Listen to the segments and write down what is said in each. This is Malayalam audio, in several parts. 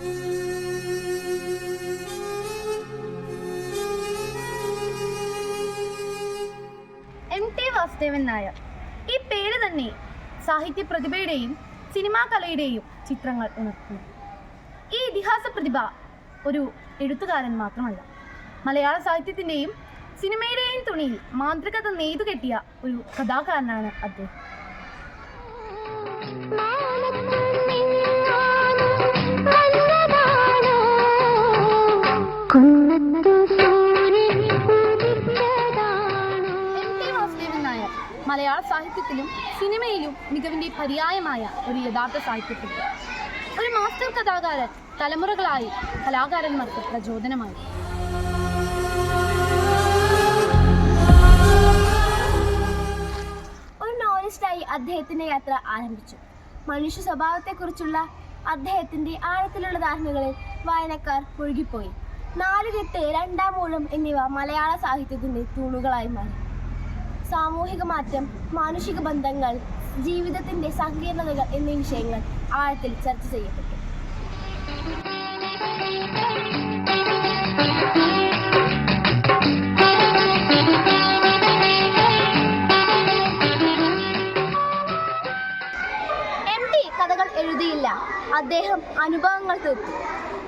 M T Vasudevan Nair. ഈ പേര് തന്നെ സാഹിത്യ പ്രതിഭയുടെയും സിനിമാ കലയുടെയും ചിത്രങ്ങൾ ഉണർത്തുന്നു. ഈ ഇതിഹാസ പ്രതിഭ ഒരു എഴുത്തുകാരൻ മാത്രമല്ല മലയാള സാഹിത്യത്തിന്റെയും സിനിമയുടെയും തുണിയിൽ മാന്ത്രികത നെയ്തു കെട്ടിയ ഒരു കഥാകാരനാണ് അദ്ദേഹം. മലയാള സാഹിത്യത്തിലും സിനിമയിലും മികവിന്റെ പര്യായമായ ഒരു യഥാർത്ഥ സാഹിത്യത്തിൽ ഒരു മാസ്റ്റർ കഥാകാരൻ തലമുറകളായി കലാകാരന്മാർക്ക് പ്രചോദനമായി. ഒരു നോവലിസ്റ്റായി അദ്ദേഹത്തിന്റെ യാത്ര ആരംഭിച്ചു. മനുഷ്യ സ്വഭാവത്തെക്കുറിച്ചുള്ള അദ്ദേഹത്തിന്റെ ആഴത്തിലുള്ള ധാരണകളിൽ വായനക്കാർ മുഴുകിപ്പോയി. നാലുകെട്ട് രണ്ടാം മൂലം എന്നിവ മലയാള സാഹിത്യത്തിന്റെ തൂണുകളായി മാറി. സാമൂഹിക മാറ്റം മാനുഷിക ബന്ധങ്ങൾ ജീവിതത്തിന്റെ സങ്കീർണതകൾ എന്നീ വിഷയങ്ങൾ ആഴത്തിൽ ചർച്ച ചെയ്യപ്പെട്ടു. കഥകൾ എഴുതിയില്ല. അദ്ദേഹം അനുഭവങ്ങൾ തീർത്തു.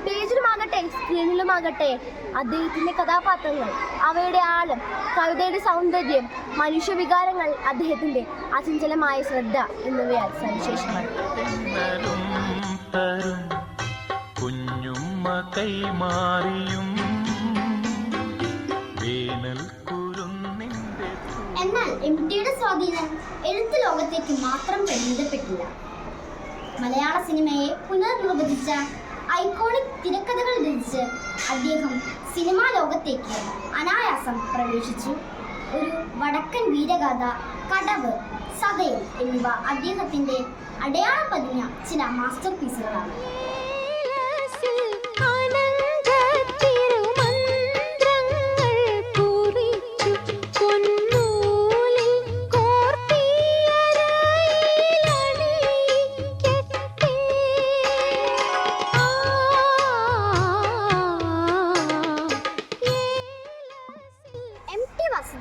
പേജിലുമാകട്ടെ സ്ക്രീനിലുമാകട്ടെ അദ്ദേഹത്തിന്റെ കഥാപാത്രങ്ങൾ അവയുടെ ആഴം കവിതയുടെ സൗന്ദര്യം മനുഷ്യവികാരങ്ങൾ അദ്ദേഹത്തിന്റെ അചഞ്ചലമായ ശ്രദ്ധ എന്നിവയാൽ സവിശേഷമാണ്. കുഞ്ഞുമ്മ കൈമാറിയും വേനൽ എന്നാൽ എം ടിയുടെ സ്വാധീനം എഴുത്ത് ലോകത്തേക്ക് മാത്രം പരിമിതപ്പെട്ടില്ല. മലയാള സിനിമയെ പുനർനിർവചിച്ച ഐക്കോണിക് തിരക്കഥകൾ രചിച്ച് അദ്ദേഹം സിനിമാ ലോകത്തേക്ക് അനായാസം പ്രവേശിച്ചു. ഒരു വടക്കൻ വീരഗാഥ കടവ് സതയം എന്നിവ അദ്ദേഹത്തിന്റെ അടയാളം പതിഞ്ഞ ചില മാസ്റ്റർ പീസുകളാണ്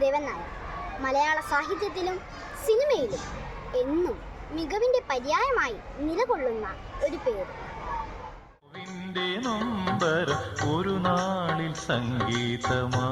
വാസുദേവൻ നായർ മലയാള സാഹിത്യത്തിലും സിനിമയിലും എന്നും മികവിന്റെ പര്യായമായി നിലകൊള്ളുന്ന ഒരു പേര്. ഒരു നാളിൽ സംഗീതമാ